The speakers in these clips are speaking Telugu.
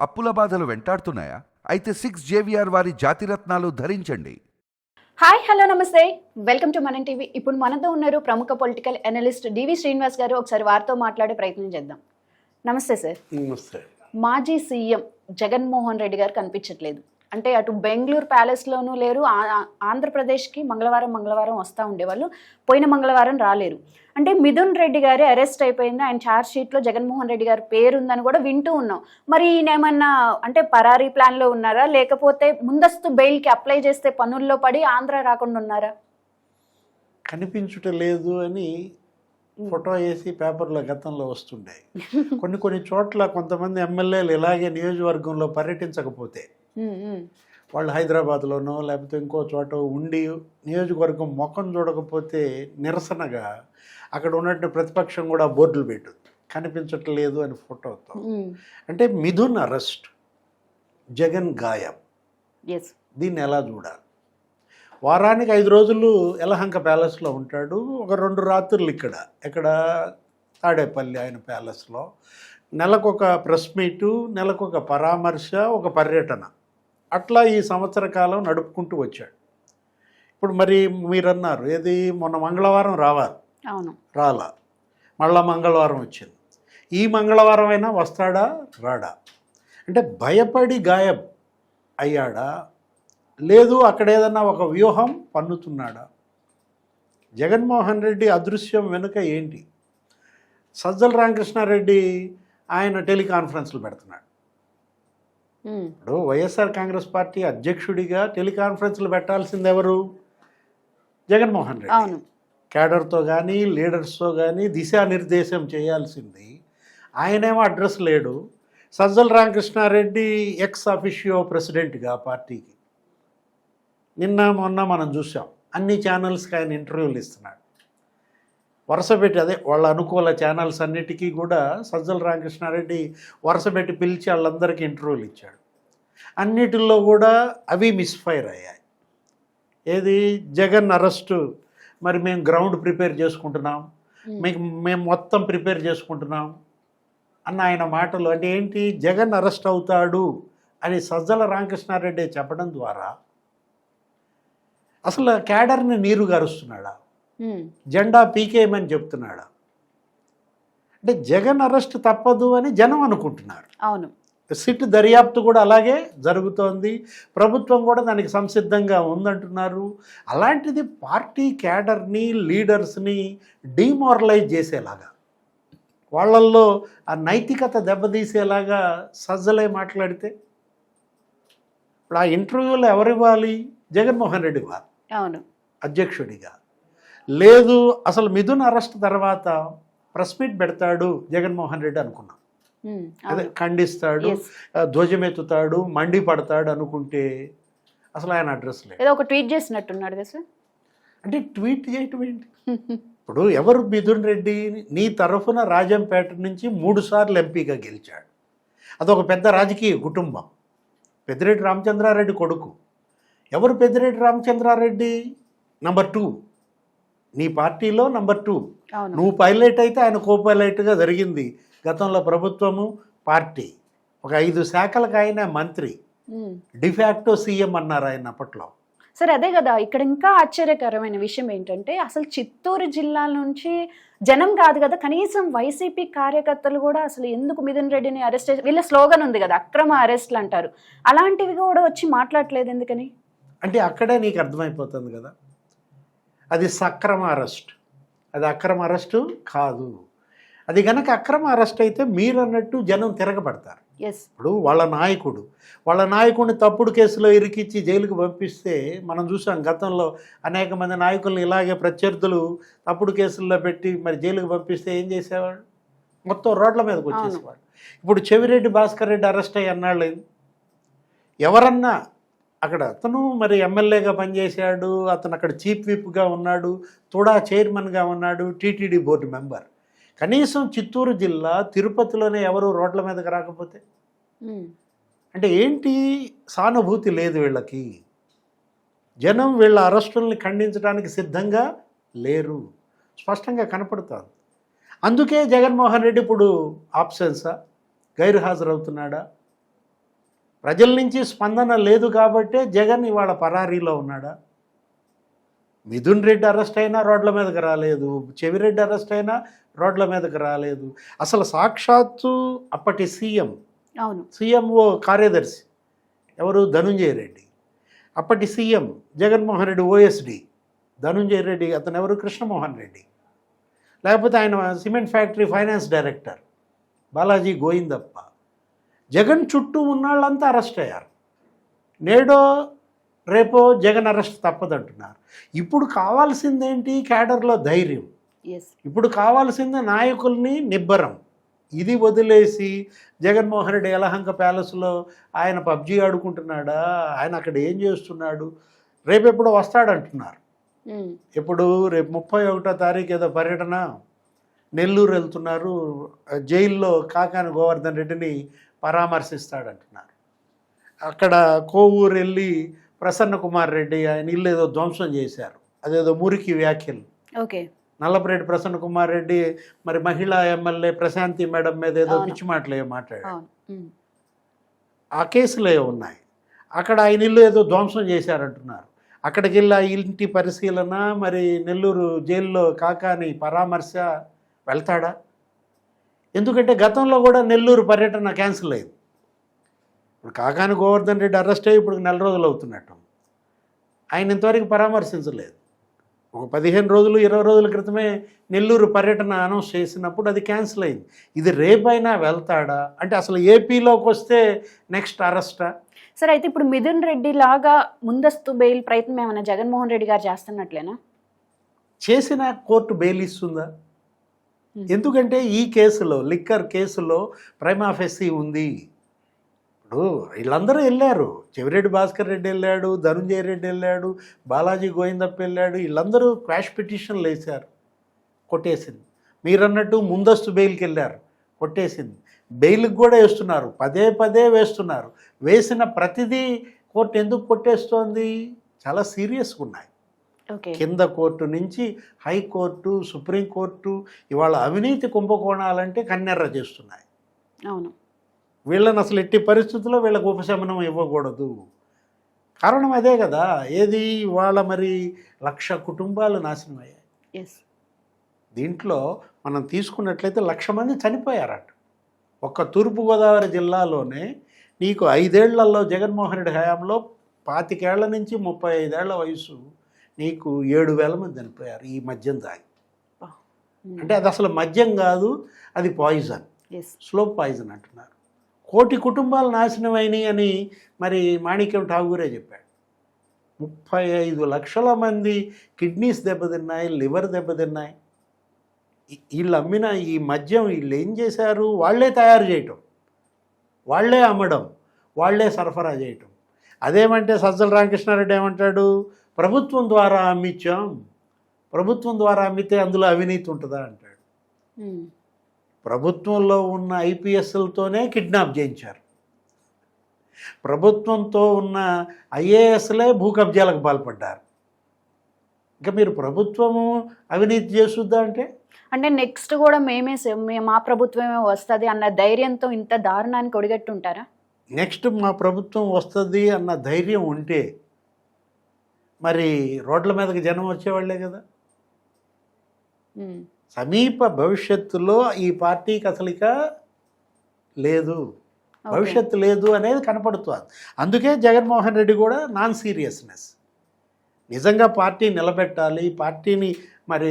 అప్పుల బాధలు వెంటాడుతున్నాయా? అయితే సిక్స్ జేవిఆర్ వారి జాతిరత్నాలు ధరించండి. హాయ్ హలో నమస్తే. Welcome to Manam TV. ఇప్పుడు మనతో ఉన్నారు ప్రముఖ పొలిటికల్ అనలిస్ట్ డివి శ్రీనివాస్ గారు. ఒకసారి వారితో మాట్లాడే ప్రయత్నం చేద్దాం. నమస్తే సార్. నమస్తే. మాజీ సీఎం జగన్మోహన్ రెడ్డి గారు కనిపించట్లేదు. అంటే అటు బెంగళూరు ప్యాలెస్లోనూ లేరు ఆంధ్రప్రదేశ్కి మంగళవారం మంగళవారం వస్తూ ఉండేవాళ్ళు. పోయిన మంగళవారం రాలేరు. అంటే మిథున్ రెడ్డి గారి అరెస్ట్ అయిపోయింది. ఆయన ఛార్జ్ షీట్లో జగన్మోహన్ రెడ్డి గారి పేరు ఉందని కూడా వింటూ ఉన్నాం. మరి ఈయన ఏమన్నా అంటే పరారీ ప్లాన్లో ఉన్నారా? లేకపోతే ముందస్తు బెయిల్కి అప్లై చేస్తే పనుల్లో పడి ఆంధ్ర రాకుండా ఉన్నారా? కనిపించుట లేదు అని ఫోటో వేసి పేపర్లో గతంలో వస్తుండే. కొన్ని కొన్ని చోట్ల కొంతమంది ఎమ్మెల్యేలు ఇలాగే నియోజకవర్గంలో పర్యటించకపోతే వాళ్ళు హైదరాబాద్లోనో లేకపోతే ఇంకో చోట ఉండి నియోజకవర్గం ముఖం చూడకపోతే నిరసనగా అక్కడ ఉన్నట్టు ప్రతిపక్షం కూడా బోర్డులు పెట్టు కనిపించట్లేదు అని ఫోటోతో అంటే మిథున్ అరెస్ట్ జగన్ గాయం. దీన్ని ఎలా చూడాలి? వారానికి ఐదు రోజులు యలహంక ప్యాలెస్లో ఉంటాడు. ఒక రెండు రాత్రులు ఇక్కడ ఇక్కడ తాడేపల్లి ఆయన ప్యాలెస్లో. నెలకొక ప్రెస్ మీటు నెలకొక పరామర్శ ఒక పర్యటన. అట్లా ఈ సంవత్సర కాలం నడుపుకుంటూ వచ్చాడు. ఇప్పుడు మరి మీరన్నారు ఏది మొన్న మంగళవారం రావాలి. అవును. రాలా. మళ్ళా మంగళవారం వచ్చింది. ఈ మంగళవారం అయినా వస్తాడా? రాడా? అంటే భయపడి గాయం అయ్యాడా? లేదు అక్కడ ఏదన్నా ఒక వ్యూహం పన్నుతున్నాడా? జగన్మోహన్ రెడ్డి అదృశ్యం వెనుక ఏంటి? సజ్జల రామకృష్ణారెడ్డి ఆయన టెలికాన్ఫరెన్స్లు పెడుతున్నాడు. ఇప్పుడు వైఎస్ఆర్ కాంగ్రెస్ పార్టీ అధ్యక్షుడిగా టెలికాన్ఫరెన్స్లు పెట్టాల్సింది ఎవరు జగన్మోహన్ రెడ్డి. అవును. క్యాడర్తో కానీ లీడర్స్తో కానీ దిశానిర్దేశం చేయాల్సింది. ఆయనేమో అడ్రస్ లేడు. సజ్జల రామకృష్ణారెడ్డి ఎక్స్ అఫిషియో ప్రెసిడెంట్గా పార్టీకి. నిన్న మొన్న మనం చూసాం అన్ని ఛానల్స్కి ఆయన ఇంటర్వ్యూలు ఇస్తున్నాడు. వరుస పెట్టి అదే వాళ్ళ అనుకూల ఛానల్స్ అన్నిటికీ కూడా సజ్జల రామకృష్ణారెడ్డి వరుస పెట్టి పిలిచి వాళ్ళందరికీ ఇంటర్వ్యూలు ఇచ్చాడు. అన్నిటిల్లో కూడా అవి మిస్ఫైర్ అయ్యాయి. ఏది? జగన్ అరెస్టు మరి మేము గ్రౌండ్ ప్రిపేర్ చేసుకుంటున్నాం. మీకు మేము మొత్తం ప్రిపేర్ చేసుకుంటున్నాం. అన్న ఆయన మాటలు అంటే ఏంటి? జగన్ అరెస్ట్ అవుతాడు అని సజ్జల రామకృష్ణారెడ్డి చెప్పడం ద్వారా అసలు క్యాడర్ని నీరు గారుస్తున్నాడా? ఉమ్, జెండా పీకేయమని చెప్తున్నాడా? అంటే జగన్ అరెస్ట్ తప్పదు అని జనం అనుకుంటున్నారు. అవును. సిట్ దర్యాప్తు కూడా అలాగే జరుగుతోంది. ప్రభుత్వం కూడా దానికి సంసిద్ధంగా ఉందంటున్నారు. అలాంటిది పార్టీ క్యాడర్ని లీడర్స్ని డిమారలైజ్ చేసేలాగా వాళ్ళల్లో ఆ నైతికత దెబ్బతీసేలాగా సజ్జలే మాట్లాడితే ఇప్పుడు ఆ ఇంటర్వ్యూలో ఎవరివ్వాలి? జగన్మోహన్ రెడ్డి ఇవ్వాలి అవును. అధ్యక్షుడిగా. లేదు అసలు మిథున్ అరెస్ట్ తర్వాత ప్రెస్ మీట్ పెడతాడు జగన్మోహన్ రెడ్డి అనుకున్నాం. అదే ఖండిస్తాడు ధ్వజమెత్తుతాడు మండి పడతాడు అనుకుంటే అసలు ఆయన అడ్రస్ లేదు. ఏదో ఒక ట్వీట్ చేసినట్టున్నాడు కదా సార్. అంటే ట్వీట్ చేయటం ఏంటి? ఇప్పుడు ఎవరు మిథున్ రెడ్డి నీ తరఫున రాజంపేట నుంచి మూడు సార్లు ఎంపీగా గెలిచాడు. అదొక పెద్ద రాజకీయ కుటుంబం. పెద్దిరెడ్డి రామచంద్రారెడ్డి కొడుకు. ఎవరు పెద్దిరెడ్డి రామచంద్రారెడ్డి? Number two. నీ పార్టీలో నంబర్ టూ నువ్వు పైలట్ అయితే ఆయన కో పైలట్గా జరిగింది. గతంలో ప్రభుత్వము పార్టీ. ఒక ఐదు శాఖలకు ఆయన మంత్రి. డిఫాక్టో సీఎం అన్నారు ఆయన అప్పట్లో. సరే అదే కదా ఇక్కడ ఇంకా ఆశ్చర్యకరమైన విషయం ఏంటంటే అసలు చిత్తూరు జిల్లా నుంచి జనం కాదు కదా కనీసం వైసీపీ కార్యకర్తలు కూడా అసలు ఎందుకు మిథున్ రెడ్డిని అరెస్ట్ వీళ్ళ స్లోగన్ ఉంది కదా అక్రమ అరెస్ట్లు అంటారు. అలాంటివి కూడా వచ్చి మాట్లాడలేదు ఎందుకని? అంటే అక్కడే నీకు అర్థమైపోతుంది కదా. అది సక్రమ అరెస్ట్. అది అక్రమ అరెస్టు కాదు. అది గనక అక్రమ అరెస్ట్ అయితే మీరు అన్నట్టు జనం తిరగబడతారు. ఇప్పుడు వాళ్ళ నాయకుడు వాళ్ళ నాయకుడిని తప్పుడు కేసులో ఇరికిచ్చి జైలుకి పంపిస్తే మనం చూసాం గతంలో అనేక మంది నాయకులను ఇలాగే ప్రత్యర్థులు తప్పుడు కేసుల్లో పెట్టి మరి జైలుకి పంపిస్తే ఏం చేసేవాడు మొత్తం రోడ్ల మీదకి వచ్చేసేవాడు ఇప్పుడు చెవిరెడ్డి భాస్కర్ రెడ్డి అరెస్ట్ అయ్యి అన్నాళ్ళు. ఎవరన్నా అక్కడ అతను మరి ఎమ్మెల్యేగా పనిచేశాడు అతను అక్కడ చీఫ్ విప్గా ఉన్నాడు తుడా చైర్మన్గా ఉన్నాడు టీటీడీ బోర్డు మెంబర్. కనీసం చిత్తూరు జిల్లా తిరుపతిలోనే ఎవరు రోడ్ల మీదకి రాకపోతే. అంటే ఏంటి సానుభూతి లేదు వీళ్ళకి? జనం వీళ్ళ అరెస్టుల్ని ఖండించడానికి సిద్ధంగా లేరు. స్పష్టంగా కనపడుతోంది. అందుకే జగన్మోహన్ రెడ్డి ఇప్పుడు ఆప్షన్సా గైరు హాజరవుతున్నాడా ప్రజల నుంచి స్పందన లేదు కాబట్టే జగన్ ఇవాళ పరారీలో ఉన్నాడా? మిథున్ రెడ్డి అరెస్ట్ అయినా రోడ్ల మీదకి రాలేదు. చెవిరెడ్డి అరెస్ట్ అయినా రోడ్ల మీదకి రాలేదు. అసలు సాక్షాత్తు అప్పటి సీఎం అవును. సీఎంఓ కార్యదర్శి ఎవరు? ధనుంజయ రెడ్డి. అప్పటి సీఎం జగన్మోహన్ రెడ్డి ఓఎస్డి ధనుంజయ రెడ్డి అతను ఎవరు? కృష్ణమోహన్ రెడ్డి. లేకపోతే ఆయన cement factory finance director Balaji Govindappa. Jagan చుట్టూ ఉన్నాళ్ళంతా అరెస్ట్ అయ్యారు. నేడో రేపో జగన్ అరెస్ట్ తప్పదంటున్నారు. ఇప్పుడు కావాల్సిందేంటి క్యాడర్లో ధైర్యం? ఇప్పుడు కావాల్సింది నాయకుల్ని నిబ్బరం. ఇది వదిలేసి జగన్మోహన్ రెడ్డి యలహంక ప్యాలెస్లో ఆయన పబ్జీ ఆడుకుంటున్నాడా? ఆయన అక్కడ ఏం చేస్తున్నాడు? రేపు ఎప్పుడు వస్తాడంటున్నారు. ఇప్పుడు రేపు ముప్పై ఒకటో తారీఖు ఏదో పర్యటన. నెల్లూరు వెళ్తున్నారు. జైల్లో కాకాని గోవర్ధన్ రెడ్డిని పరామర్శిస్తాడంటున్నారు. అక్కడ కోవూరు వెళ్ళి ప్రసన్న కుమార్ రెడ్డి ఆయన ఇల్లు ఏదో ధ్వంసం చేశారు. అదేదో మురికి వ్యాఖ్యలు. ఓకే. నల్లపరెడ్డి ప్రసన్న కుమార్ రెడ్డి మరి మహిళా ఎమ్మెల్యే ప్రశాంతి మేడం మీద ఏదో. పిచ్చి మాటలు మాట్లాడాడు ఉమ్. ఆ కేసులే ఉన్నాయి. అక్కడ ఆయన ఇల్లు ఏదో ధ్వంసం చేశారంటున్నారు. అక్కడికి వెళ్ళి ఆ ఇంటి పరిశీలన మరి నెల్లూరు జైల్లో కాకాని పరామర్శ వెళ్తాడా? ఎందుకంటే గతంలో కూడా నెల్లూరు పర్యటన క్యాన్సిల్ అయింది. ఇప్పుడు కాకాని గోవర్ధన్ రెడ్డి అరెస్ట్ అయ్యి ఇప్పుడు నెల రోజులు అవుతున్నట్టు. ఆయన ఇంతవరకు పరామర్శించలేదు. ఒక పదిహేను రోజులు ఇరవై రోజుల క్రితమే నెల్లూరు పర్యటన అనౌన్స్ చేసినప్పుడు అది క్యాన్సిల్ అయింది. ఇది రేపైనా వెళ్తాడా? అంటే అసలు ఏపీలోకి వస్తే నెక్స్ట్ అరెస్టా? సరే అయితే ఇప్పుడు మిథున్ రెడ్డి లాగా ముందస్తు బెయిల్ ప్రయత్నం ఏమైనా జగన్మోహన్ రెడ్డి గారు చేస్తున్నట్లేనా? చేసిన కోర్టు బెయిల్ ఇస్తుందా. ఎందుకంటే ఈ కేసులో లిక్కర్ కేసులో ప్రైమాఫెసీ ఉంది. ఇప్పుడు వీళ్ళందరూ వెళ్ళారు. చెవిరెడ్డి భాస్కర్ రెడ్డి వెళ్ళాడు ధనుంజయ రెడ్డి వెళ్ళాడు బాలాజీ గోవిందప్ప వెళ్ళాడు వీళ్ళందరూ క్వాష్ పిటిషన్లు వేశారు. కొట్టేసింది. మీరన్నట్టు ముందస్తు బెయిల్కి వెళ్ళారు. కొట్టేసింది. బెయిల్కి కూడా వేస్తున్నారు. పదే పదే వేస్తున్నారు. వేసిన ప్రతిదీ కోర్టు ఎందుకు కొట్టేస్తోంది? చాలా సీరియస్గా ఉన్నాయి. కింద కోర్టు నుంచి హైకోర్టు సుప్రీంకోర్టు ఇవాళ అవినీతి కుంభకోణాలంటే కన్నెర్ర చేస్తున్నాయి. అవును. వీళ్ళని అసలు ఎట్టి పరిస్థితుల్లో వీళ్ళకు ఉపశమనం ఇవ్వకూడదు. కారణం అదే కదా ఏది ఇవాళ మరి లక్ష కుటుంబాలు నాశనం అయ్యాయి. దీంట్లో మనం తీసుకున్నట్లయితే లక్ష మంది చనిపోయారట. ఒక్క తూర్పుగోదావరి జిల్లాలోనే నీకు ఐదేళ్ళలో జగన్మోహన్ రెడ్డి హయాంలో పాతికేళ్ళ నుంచి ముప్పై ఐదేళ్ళ వయసు నీకు ఏడు వేల మంది చనిపోయారు ఈ మద్యం తాగి. అంటే అది అసలు మద్యం కాదు అది పాయిజన్ స్లో పాయిజన్ అంటున్నారు. కోటి కుటుంబాలు నాశనం అయినాయి అని మరి మాణిక్యం ఠాగూరే చెప్పాడు. ముప్పై ఐదు లక్షల మంది కిడ్నీస్ దెబ్బతిన్నాయి లివర్ దెబ్బతిన్నాయి. వీళ్ళు అమ్మిన ఈ మద్యం వీళ్ళు ఏం చేశారు? వాళ్ళే తయారు చేయటం. వాళ్ళే అమ్మడం. వాళ్ళే సరఫరా చేయటం. అదేమంటే సజ్జల రామకృష్ణారెడ్డి ఏమంటాడు? ప్రభుత్వం ద్వారా అమ్మించాం ప్రభుత్వం ద్వారా అమ్మితే అందులో అవినీతి ఉంటుందా అంటాడు. ప్రభుత్వంలో ఉన్న ఐపీఎస్లతోనే కిడ్నాప్ చేయించారు. ప్రభుత్వంతో ఉన్న ఐఏఎస్లే భూ కబ్జాలకు పాల్పడ్డారు. ఇంకా మీరు ప్రభుత్వము అవినీతి చేస్తుందా అంటే? అంటే నెక్స్ట్ కూడా మేమే మా ప్రభుత్వమే వస్తుంది అన్న ధైర్యంతో ఇంత దారుణానికి ఒడిగట్టుంటారా? నెక్స్ట్ మా ప్రభుత్వం వస్తుంది అన్న ధైర్యం ఉంటే మరి రోడ్ల మీదకి జనం వచ్చేవాళ్ళే కదా. సమీప భవిష్యత్తులో ఈ పార్టీకి అసలు ఇక లేదు. భవిష్యత్తు లేదు అనేది కనపడుతుంది. అందుకే జగన్మోహన్ రెడ్డి కూడా నాన్ సీరియస్నెస్. నిజంగా పార్టీ నిలబెట్టాలి పార్టీని మరి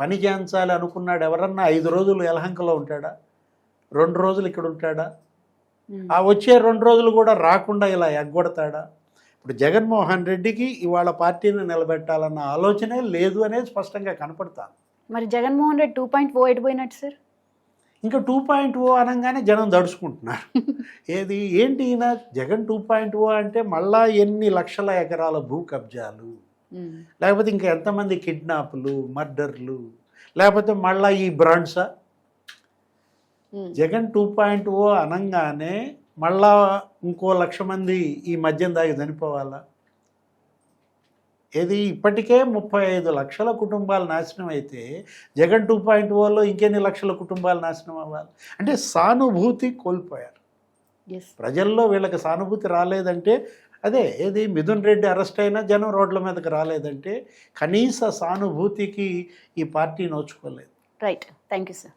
పని చేయించాలి అనుకున్నాడు ఎవరన్నా ఐదు రోజులు యలహంకలో ఉంటాడా? రెండు రోజులు ఇక్కడ ఉంటాడా. ఆ వచ్చే రెండు రోజులు కూడా రాకుండా ఇలా ఎగ్గొడతాడా? ఇప్పుడు జగన్మోహన్ రెడ్డికి ఇవాళ పార్టీని నిలబెట్టాలన్న ఆలోచనే లేదు అనేది స్పష్టంగా కనపడుతుంది. మరి Jaganmohan Reddy two point O ఎడిపోయినట్టు sir? ఇంకా టూ పాయింట్ ఓ అనగానే జనం దడుచుకుంటున్నారు. ఏది ఏంటి ఈయన? జగన్ టూ పాయింట్ ఓ అంటే మళ్ళా ఎన్ని లక్షల ఎకరాల భూ కబ్జాలు. లేకపోతే ఇంకా ఎంతమంది కిడ్నాపులు మర్డర్లు? లేకపోతే మళ్ళా ఈ బ్రాండ్సా. జగన్ టూ పాయింట్ ఓ అనగానే మళ్ళా ఇంకో లక్ష మంది ఈ మద్యం దాగి చనిపోవాలా? ఏది ఇప్పటికే ముప్పై ఐదు లక్షల కుటుంబాలు నాశనం అయితే జగన్ టూ పాయింట్ ఓలో ఇంకెన్ని లక్షల కుటుంబాలు నాశనం అవ్వాలి? అంటే సానుభూతి కోల్పోయారు. ప్రజల్లో వీళ్ళకి సానుభూతి రాలేదంటే అదే ఏది మిథున్ రెడ్డి అరెస్ట్ అయినా జనం రోడ్ల మీదకి రాలేదంటే కనీస సానుభూతికి ఈ party నోచుకోలేదు. Right thank you sir